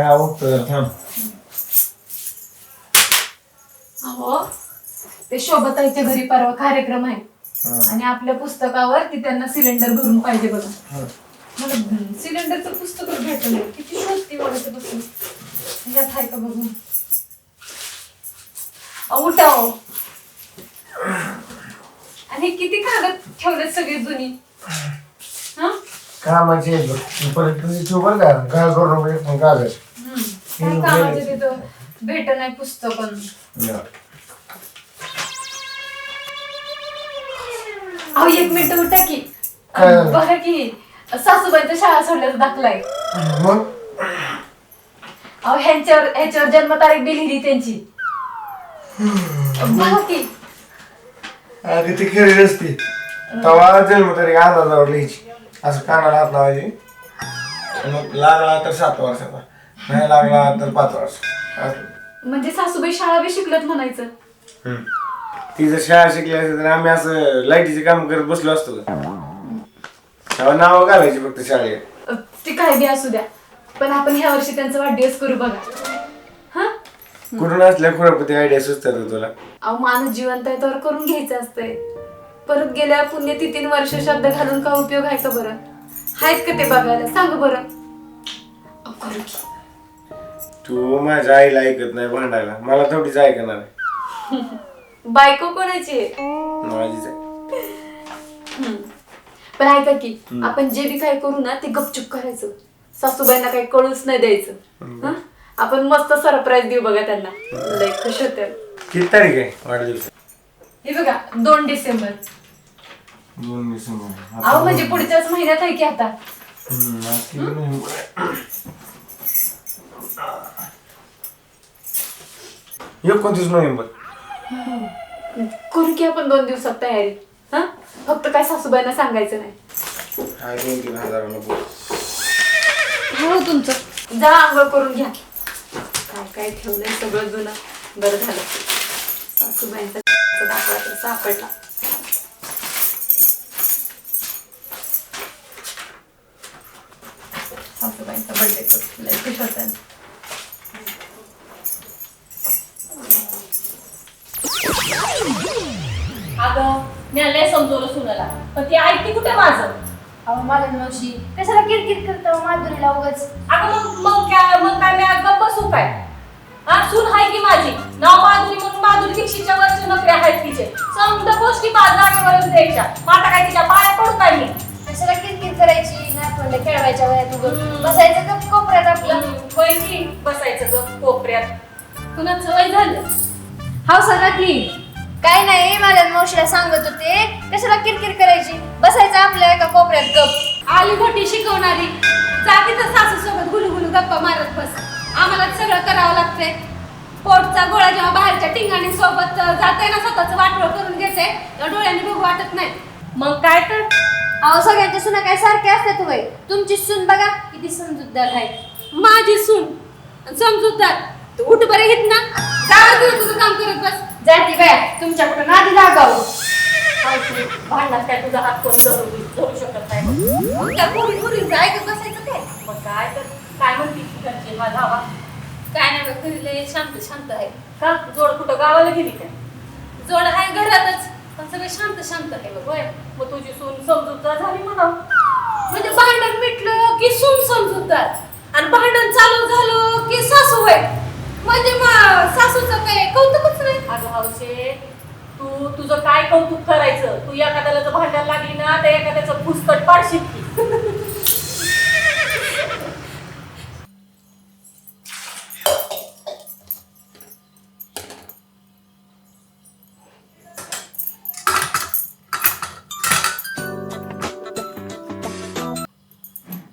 काय आवडतं थांब अहो ते शोभताईच्या घरी परवा कार्यक्रम आहे हा. आणि आपल्या पुस्तकावर ती त्यांना सिलेंडर भरून पाहिजे बघा हा. मला सिलेंडरचं पुस्तक भेटलं नाही. किती शोधते मला ते पुस्तक ह्यात आहे का बघून अहो, उठा अहो. आणि हे किती कागद ठेवलेत सगळी जुनी हा कामाची आहे बघ. परत तुझी बरं का काय करू नको एक पण कागद. काय कामाचं तिथं भेट नाही पुस्तक या. अहो एक मिनिट उठा की. काय? बघा की सासूबाईंच्या शाळा सोडल्याचा दाखलाय मग? अहो ह्यांच्यावर ह्याच्यावर जन्मतारीख बी लिहिली त्यांची. बघा की. अगं ती खेळली असती तेव्हा जन्म तरी अंदाजावर लिहायची असं कानाला हात लावायची. मग लागला तर सात वर्षाचा. नाही लागला तर पाच वर्ष. असं. म्हणजे सासूबाई शाळा बी शिकलत म्हणायचं. हम्म. ती जर शाळा शिकली असती तर आम्ही असं लाईटीचे काम करत बसलो असतो. तेव्हा नावं घालायची फक्त शाळेत. अ, ती काय बी असू द्या. पण आपण ह्या वर्षी त्यांचा वाढदिवस करू बघा. हा? कुठून असल्या खुरापती आयडिया सुचतात हो तुला? अहो माणूस जिवंत आहे तर करून घ्यायचं असतंय. परत गेल्या पुण्यतिथीन वर्ष शब्द घालून का उपयोग आहे का बरं? आहेत का ते बघायला? सांग बरं. अहो, करू की. तू माझ्या आईला ऐकत नाही भांडायला. मला थोडीच ऐकणार आहे. बायको कोणाची आहे? माझीच आहे. हम्म. पण ऐका की आपण जे बी काय करू ना ते गपचूप करायचं. सासूबाईंना काही कळूच नाही द्यायचं. हं? आपण मस्त सरप्राईज देऊ बघा त्यांना. लय खुश होते. किती तारीख आहे वाढदिवस? हे बघा दोन डिसेंबर. दोन डिसेंबर. अहो म्हणजे पुढच्याच महिन्यात आहे की आता? हम्म, किती एकोणतीस नोव्हेंबर करू की आपण दोन दिवसात तयारी? हा? फक्त काय सासूबाईंना सांगायचं नाही. काय दोन तीन हजाराला बोल हो तुमचं. जा आंघोळ करून घ्या. काय काय ठेवलंय सगळं जुनं? बरं झालं. सासूबाईंचा दाखला तर सापडला. सासूबाईंचा बर्थडे करू लय खुश होतात अगं मी लय समजवलं सुनाला. पण ती ऐकते कुठे माझं? अहो माझ्या मावशी कशाला किरकिर करतो माधुरीला उगाच? अगं मग मग काय मग काय मी गप्प बसू काय? हा सून आहे की माझी? नाव माधुरी म्हणून माधुरी दीक्षितच्या वरचे नोकरी आहेत तिचे. समजा गोष्टी पाच जागेवरच द्यायच्या. मग आता काय तिच्या पाया पडू काय मी? कशाला किरकिर करायची? नाही म्हणलं खेळवायच्या वयात उगं बसायचं का कोपऱ्यात आपलं. होय की बसायचं ग कोपऱ्यात. तुला सवय झालं? हाव सांगा की काय नाही माझ्या मावशीला सांगत होते. कशाला किरकिर करायची? बसायचं आपल्या एका कोपऱ्यात गप. आली मोठी शिकवणारी जा तिथं सासू सोबत गुलू गुलू गप्पा मारत बस. आम्हाला सगळं करावं लागतंय. पोटचा गोळा जेव्हा बाहेरच्या टिंगाणी सोबत जाते ना स्वतःच वाटोळ करून घेते तेव्हा डोळ्यांनी बघू वाटत नाही. मग काय तर? अहो सगळ्यांच्या सुना काय सारखे असतात वय तुमची सून बघा किती समजूतदार आहे. माझी सून समजूतदार. तू उठ बरे घेत ना जा तुझं काम करत बस. जाती बाया तुमच्याकडे नादी लागावं. भांडणात काय तुझा हात कोणी धरू धरू शकत नाही त्या पोरी का बसायचं काय? मग काय तर काय म्हणते माझा आवाज काय नाही बघ घरी लय शांत शांत आहे. का? जोड कुठं गावाला गेली काय? जोड आहे घरातच पण सगळं शांत शांत आहे बघ होय. मग तुझी सून समजूतदार झाली म्हणा. म्हणजे भांडण मिटलं की सून समजूतदार? आणि भांडण चालू झालं की सासू होय म्हणजे मग सासूचं काय कौतुकच नाही? अगं हौशे तू तुझं काय कौतुक करायचं? तू एखाद्याला जर भांडण लागली ना तर एखाद्याचं फुसकट पाडशील की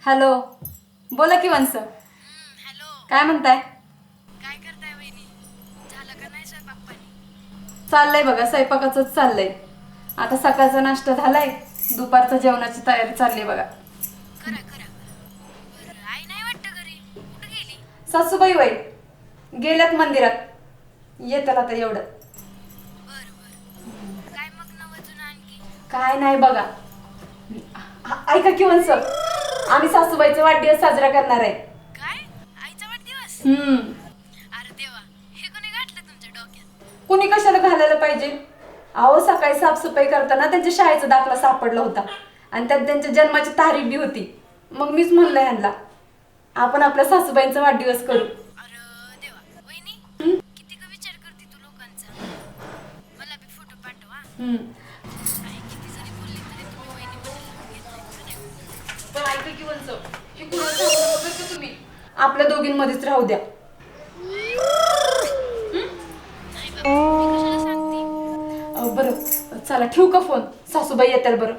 हॅलो बोला की वंस काय म्हणताय? चाललंय बघा स्वयंपाकाचंच चाललंय. आता सकाळचा नाश्ता झालाय दुपारच्या जेवणाची तयारी चालली बघा. सासूबाई वय गेल्यात मंदिरात. येतात आता एवढं. काय नाही बघा. आ- ऐका की वंस आम्ही सासूबाईचा वाढदिवस साजरा करणार आहे. काय? आईचा वाढदिवस? हम्म. कुणी कशाला घालायला पाहिजे? अहो सकाळी साफसफाई करताना त्यांच्या शाळेचा दाखला सापडला होता. आणि त्यात त्यांच्या जन्माची तारीख बी होती. मग मीच म्हणलं ह्यांना आपण आपल्या सासूबाईंचा वाढदिवस करू. अरे दोघींमध्येच राहू किती चला ठेवू का फोन? सासूबाई येतात बरं.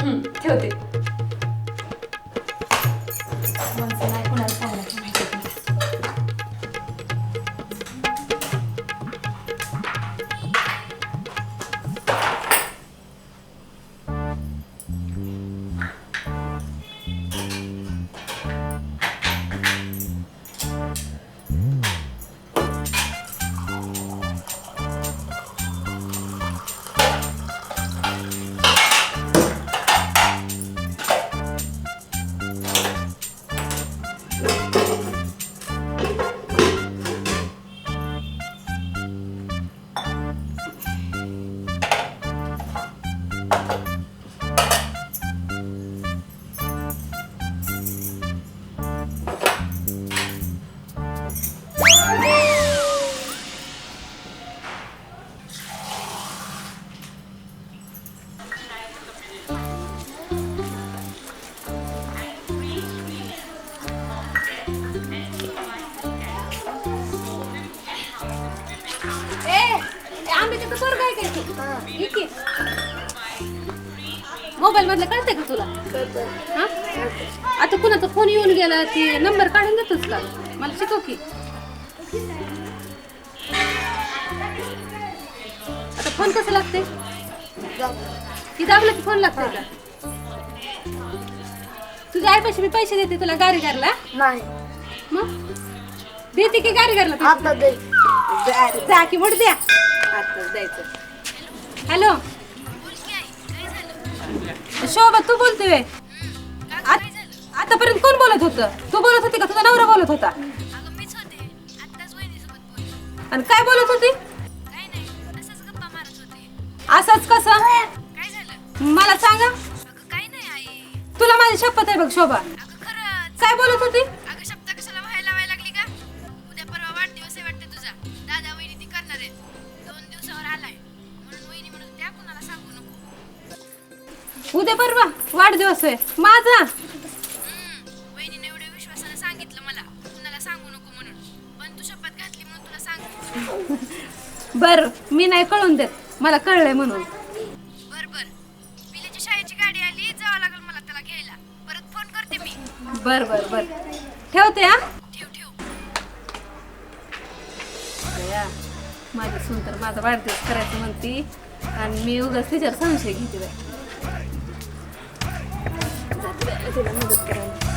हम्म, ठेवते. नाही. ते नंबर काढून देतोस का? मला शिकव की. आता फोन कसं लागते ती दाबलं की फोन लागतंय का? तुझ्या आईपाशी मी पैसे देते तुला गाडी करला नाही. मग? देते की गाडी करला आता दे. जा की मोठ द्या. हॅलो शोभा तू बोलतोय. व्हय? आतापर्यंत कोण बोलत होतं? तू बोलत होती का? तुझा नवरा बोलत होता. अगं मीच होते. आत्ताच वहिनीसोबत बोलले. आणि काय बोलत होती? काय नाही असंच गप्पा मारत होते. असंच कसं? काय झालं? मला सांगा. अगं काय नाही आई. तुला माझी शपथ आहे बघ शोभा. अगं खरंच. काय बोलत होती? अगं शब्द कशाला व्हायला लावायला लागली का उद्या परवा वाढदिवस आहे वाटतं तुझा. दादा वहिनी ती करणार आहेत. दोन दिवसावर आलाय. म्हणून वहिनी म्हणत त्या कुणाला सांगू नको. उद्या परवा वाढदिवस आहे. माझा. बर मी नाही कळून देत. मला कळलंय म्हणून. बर बर. शाळेची गाडी आली जावं लागेल मला त्याला घ्यायला. परत फोन करते मी. बर बर बर. ठेवते हा? ठेव ठेव. बया, माझी तर माझा वाढदिवस करायचं म्हणती. आणि मी उगाच तिच्यावर संशय घेते बाई जाते बाई, तिला मदत करायला.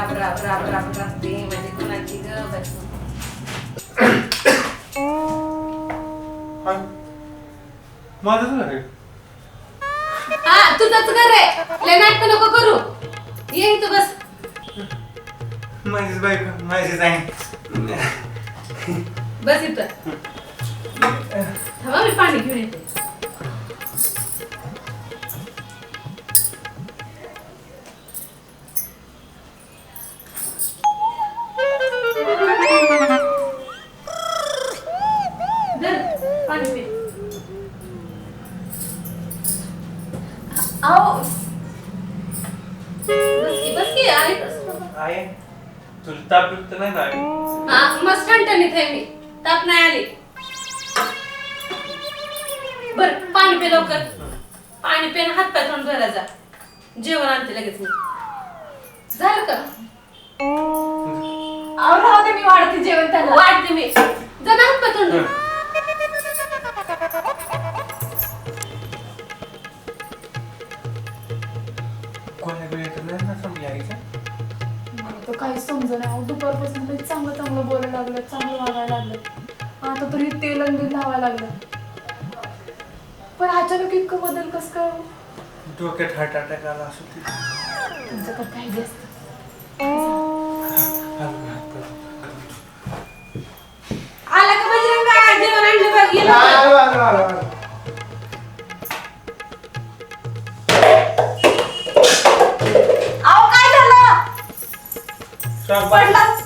राब राब राब राब राबते म्हणजे कुणाची ग बस माझंच घर आहे. हा तुझंच घर आहे. लय नाटक नको करू. ये इथं बस. माझीच बायको माझीच आहे बस इथं. थांबा मी पाणी घेऊन येते. आहे? तुला ताप बिप तर नाही ना आहे? हा मस्त ठणठणीत आहे मी. ताप नाही आली. बर पाणी पे लवकर. पाणी पे आणि हात पाय तोंड धुवायला जा. जेवण आणते लगेच मी. झालं का? मी वाढते जेवण त्याला. वाढते मी. जा ना हात पाय तोंड धु. कोण्या वेळेत तर नाही ना समजा यायचं मला तर काही समज नाही. अहो दुपारपासून लई चांगलं चांगलं बोलायला लागलं चांगलं वागायला लागलं. आता तरी तेल आणि दूध लावायला लागलं. पण अचानक इतकं बदल कस काय? हो? डोक्यात हार्ट अटॅक आला असं ते. तुमचं तर काही जास्त. आला का बजरंगा जेवण आणलं बघ. आलो, आलो, आलो, आलो. पडलं.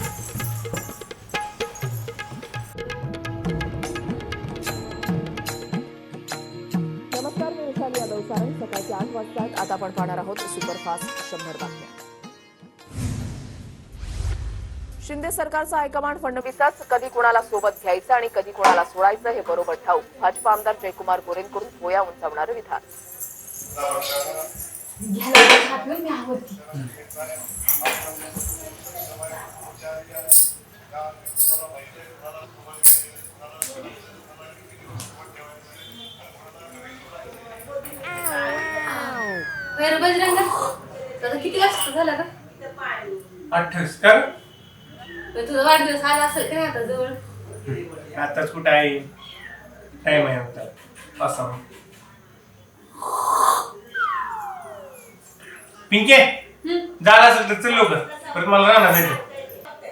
नमस्कार मी विशाली यादव सारंग. सकाळचे आठ वाजतात आता आपण पाहणार आहोत सुपरफास्ट शंभर बातम्या. शिंदे सरकारचा हायकमांड फडणवीसच कधी कुणाला सोबत घ्यायचं आणि कधी कुणाला सोडायचं हे बरोबर ठाऊक. भाजपा आमदार जयकुमार गोरेंकडून भोया उंचावणारं विधान. घ्यायला मी आवडती. बजरंगा किती वाजता झाला का अठ्ठावीस. तुझा वाढदिवस आला असेल का आता जवळ? आताच कुठं आहे? टाइम आहे आता? असा. पिंके झालं असेल तर चल लवकर. परत मला राहणार नाही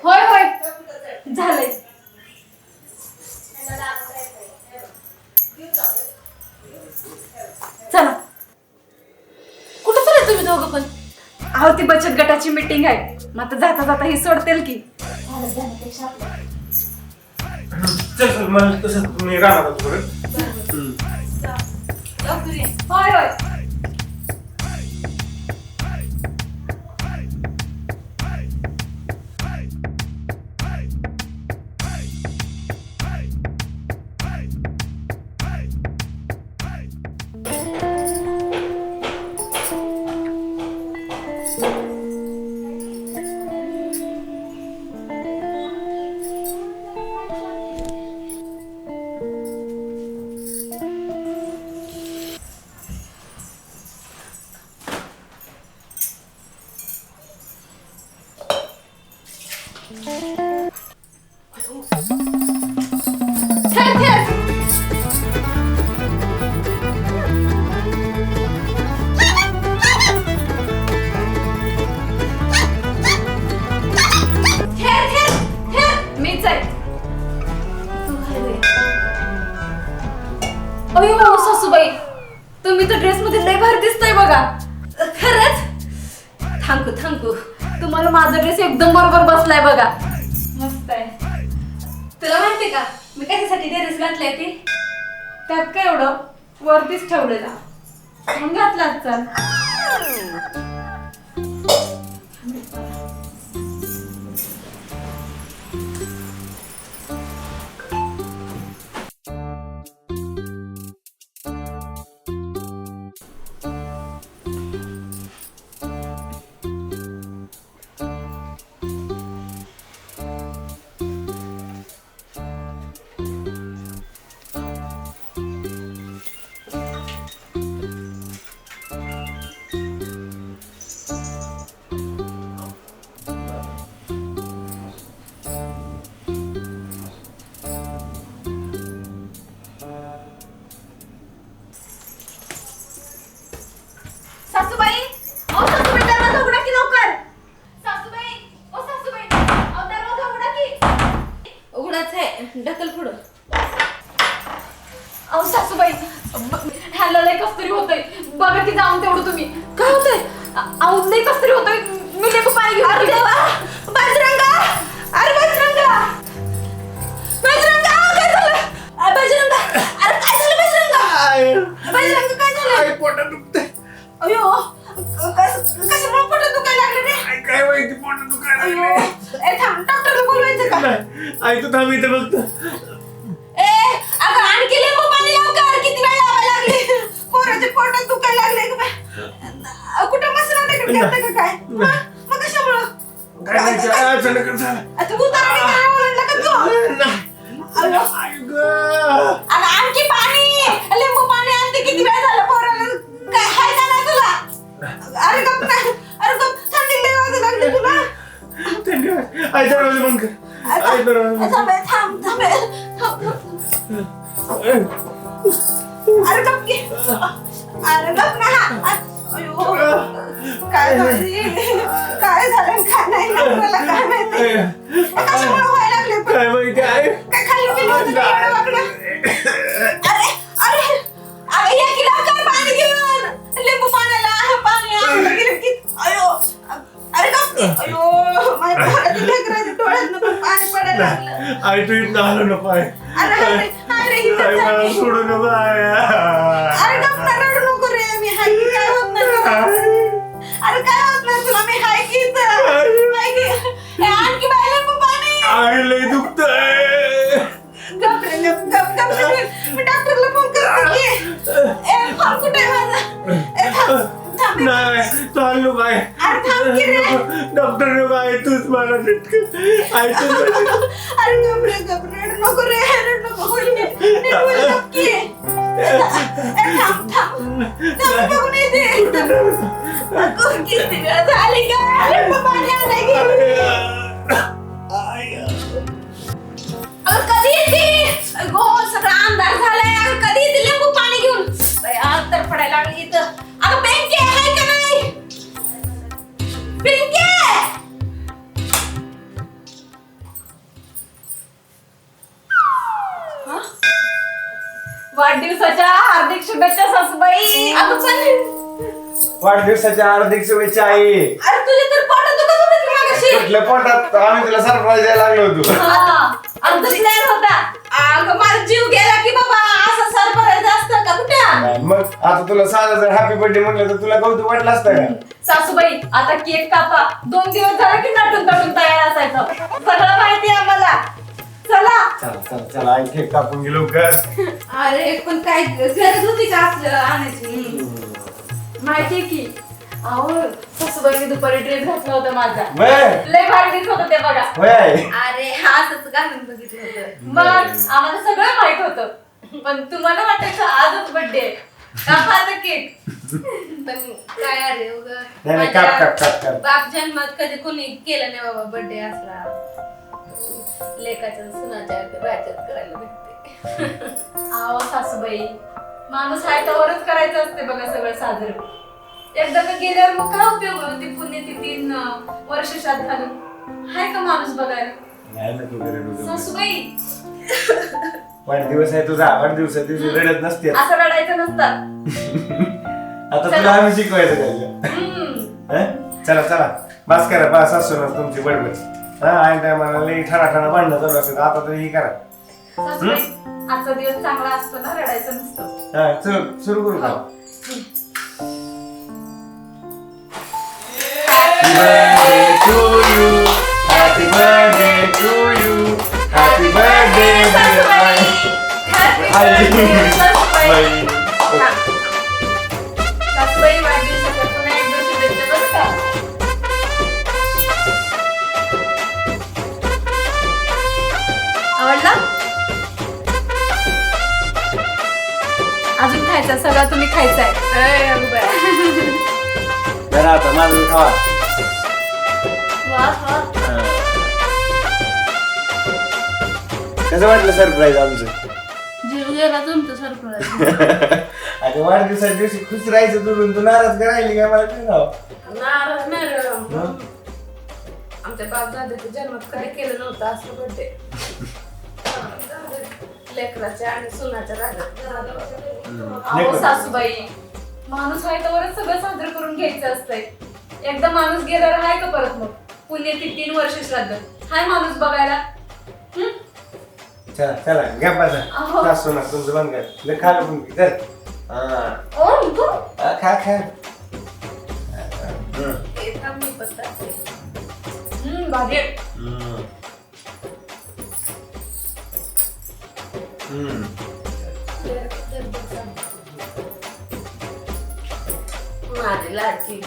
होय होय. झालंय. चला. कुठं चालले तुम्ही दोघं पण? अहो ती बचत गटाची मीटिंग आहे. मग आता जाता जाता ही सोडतील की. चल चल मला तसं मी ये. होय होय. हो सासूबाई तुम्ही तर ड्रेस मध्ये लय भारी दिसताय बघा. खरंच? थांबू थांबू. तुम्हाला माझा ड्रेस एकदम बरोबर बसलाय बघा. मस्त आहे तुला माहिती का मी कशासाठी ड्रेस घातलाय ती? त्यात काय एवढं? वरतीच ठेवलेला. मग घातला चाल. अरे गप थंडी लय वाजू लागली तुला. थंडी वाजते. आई दरवाजा बंद कर. आई दरवाजा बंद थांब थांब थांब थांब अरे गप की. अरे गप ना. अयो. काय झालं? काय झालं? काय नाही नवऱ्याला काय माहिती. कर. कशामुळे व्हायला लागले पण? काय माहिती आहे? काय खाल्लं पिलं होतं का? एवढं वाकडं? अरे अरे अरे या की लवकर पाणी घेऊन. लिंबू पाण्याला पाणी आणलं अयो अरे गप की. अयो माझ्या पोराच्या लेकराच्या डोळ्यातनं पण पाणी पडायला. लागलं आई आलो नको आई अरे अरे अरे इथं आई मला चालली. सोडू नको आई. नाही चाललो काय अरे थांब की रे डॉक्टर नको आई तूच मला नीट आई तूच मला अरे गप रे गप रे रडू नको रे रडू नको होईल नीट नीट होईल गप की ए थांब थांब थांब बघून येते नको किती वेळ झाली का लिंबू पाणी आलंय की अगं कधी येते सासूबाई अगं पण वाढदिवसाच्या हार्दिक शुभेच्छा आई. अरे तुझे तर पोटात दुखत होतं की मागाशी? कुठल्या पोटात आम्ही तुला सरप्राईज द्यायला लागलो होतो. आणि दुसऱ्या होता अगं माझा जीव गेला की बाबा असं सरप्राईज असतं का कुठे? मग आता तुला साधा जर हॅपी बर्थडे म्हणलं तर तुला कौतुक वाटलं असतं का? सासूबाई आता केक कापा. दोन दिवस झाले की नटून तटून तयार असायचं. सगळं आहे चला चला चला. केक कापून गेलो लवकर. अरे पण काय गरज होती का आपल्याला आणायची? माहितीये की अहो सासूबाईने दुपारी ड्रेस घातला होता माझा. वय. लय भारी दिसत होतं ते बघा. वय. अरे हा असंच घालून बघितलं होतं. मग आम्हाला सगळं माहीत होतं. पण तुम्हाला वाटायचं आजच बर्थडे कापा आता केक पण काय अरे उगं नाही, नाही, काप, काप, काप, काप. बाप जन्मात कधी कोणी केलं नाही बाबा बर्थडे असला. लेकाच्या सुनाच्या राज्यात करायला भेटते. अहो सासूबाई माणूस आहे तोवरच करायचं असते बघा सगळं साजरं एकदा का गेल्यावर मग काय उपयोग होतो ती पुण्यतिथी वर्ष श्राद्ध घालून. हाय का माणूस बघायला? नाही ना तू घरी नको. सासूबाई. वाढदिवस आहे तुझा वाढदिवसा दिवशी रडत नसते. असं रडायचं नसतं. आता तुला आम्ही शिकवायचं काय. हं? चला चला. बस करा बस असतो ना तुमची बडबड. हा आणि टायमाला लई ठाणा ठाणा भांडणं चालू असेल आता तर हे करा आजचा दिवस चांगला असतो ना रडायचं नसतं हा चल सुरू करू का Happy birthday to you. Happy birthday to you. Happy birthday, dear आई. आई. वा वा. कसं वाटलं सरप्राईज आमचं? जीव गेला तुमचं सरप्राईज आता वाढदिवसाच्या दिवशी खुश राहायचं तुझून तू नाराज करायली काय मला काय नाव नाराज नाही रे. आमच्या बाप दादाच्या जन्मात कधी केलं नव्हतं असं लेकराच्या आणि सुनाच्या अहो सासूबाई माणूस आहे तोवरच सगळं साजरं करून घ्यायचं असतंय. एकदा माणूस गेल्यावर हाय का परत मग पुण्यातील तीन वर्ष श्राद्ध हाय माणूस बघायला हं? चला चला घ्या पाजा अहो. सासू ना तुमचं बंद कर लय खा पण कर हा ओ तू हा, खा खा हं. हे थांब मी. हम्म भारी आहे. हं. हं. Grazie.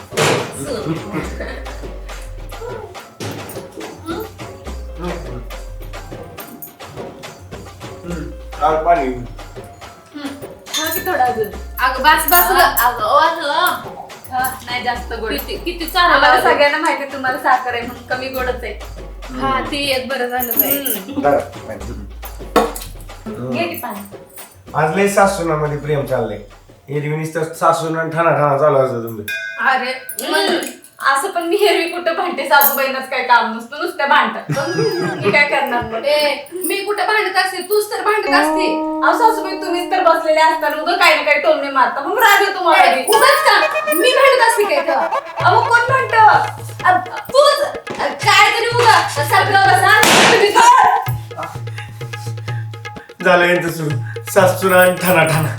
काल नाही जास्त गोड किती किती चारा सगळ्यांना माहिती तुम्हाला साखर आहे म्हणून कमी गोडच आहे हा ते एक बरं झालं बाई. घे सासूनामध्ये प्रेम चाललंय एरवी नुसतं सासून ठाणा ठाणा चालू असतं तुम्ही अरे पण असं पण मी हेरवी कुठं भांडते? सासूबाईंनाच काय काम नसतं नुसत्या भांडतात. पण मी काय करणार मग ए मी कुठे भांडत असते? तूच तर भांडत असते. अहो सासूबाई तुम्हीच तर बसलेले असताना उगं काही ना काही टोमणे मारता. मग राग येतो मला ए, बी. उगाच का? मी भांडत असते काय तेव्हा अहो कोण म्हणतं तूच? काय तरी उगा. सारखं बसा तुम्ही. झालं यांचं सुरू. ठाणा ठाणा.